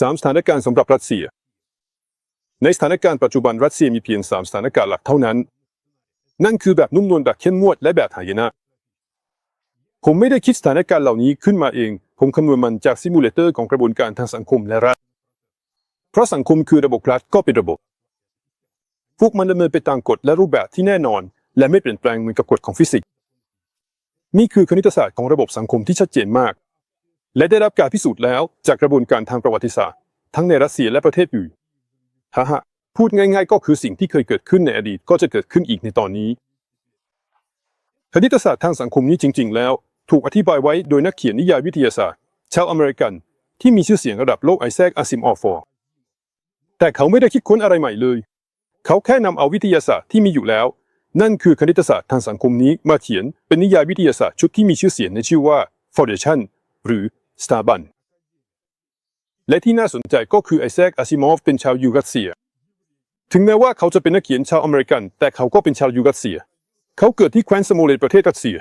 สามสถานการณ์สำหรับรัสเซีย ในสถานการณ์ปัจจุบันรัสเซียมีเพียงสามสถานการณ์หลักเท่านั้น นั่นคือแบบนุ่มนวลแบบเข้มงวดและแบบหายนะผมไม่ได้คิดสถานการณ์เหล่านี้ขึ้นมาเอง ผมคำนวณมันจากซิมูเลเตอร์ของกระบวนการทางสังคมและรัฐ เพราะสังคมคือระบบรัฐก็เป็นระบบ พวกมันดำเนินไปตามกฎและรูปแบบที่แน่นอน และไม่เปลี่ยนแปลงเหมือนกับกฎของฟิสิกส์ นี่คือคณิตศาสตร์ของระบบสังคมที่ชัดเจนมาก และได้รับการพิสูจน์แล้วจากกระบวนการทางประวัติศาสตร์ ทั้งในรัสเซียและประเทศอื่นฮ่าฮะพูดง่าย ๆ ก็คือสิ่งที่เคยเกิดขึ้นในอดีตก็จะเกิดขึ้นอีกในตอนนี้ คณิตศาสตร์ทางสังคมนี้จริง ๆ แล้ว ถูกอธิบายไว้โดยนักเขียนนิยายวิทยาศาสตร์ ชาวอเมริกัน ที่มีชื่อเสียงระดับโลกไอแซคอาซิมอฟฟอร์แต่เขาไม่ได้คิดค้นอะไรใหม่เลย เขาแค่นำเอาวิทยาศาสตร์ที่มีอยู่แล้ว นั่นคือคณิตศาสตร์ทางสังคมนี้มาเขียนเป็นนิยายวิทยาศาสตร์ชุดที่มีชื่อเสียงในชื่อว่า Foundation หรือ สถาบัน และที่น่าสนใจก็คือไอแซคอาซิมอฟเป็นชาวยูรัสเซีย ถึงแม้ว่าเขาจะเป็นนักเขียนชาวอเมริกัน แต่เขาก็เป็นชาวยูรัสเซีย เขาเกิดที่แคว้นสโมเลตประเทศรัสเซีย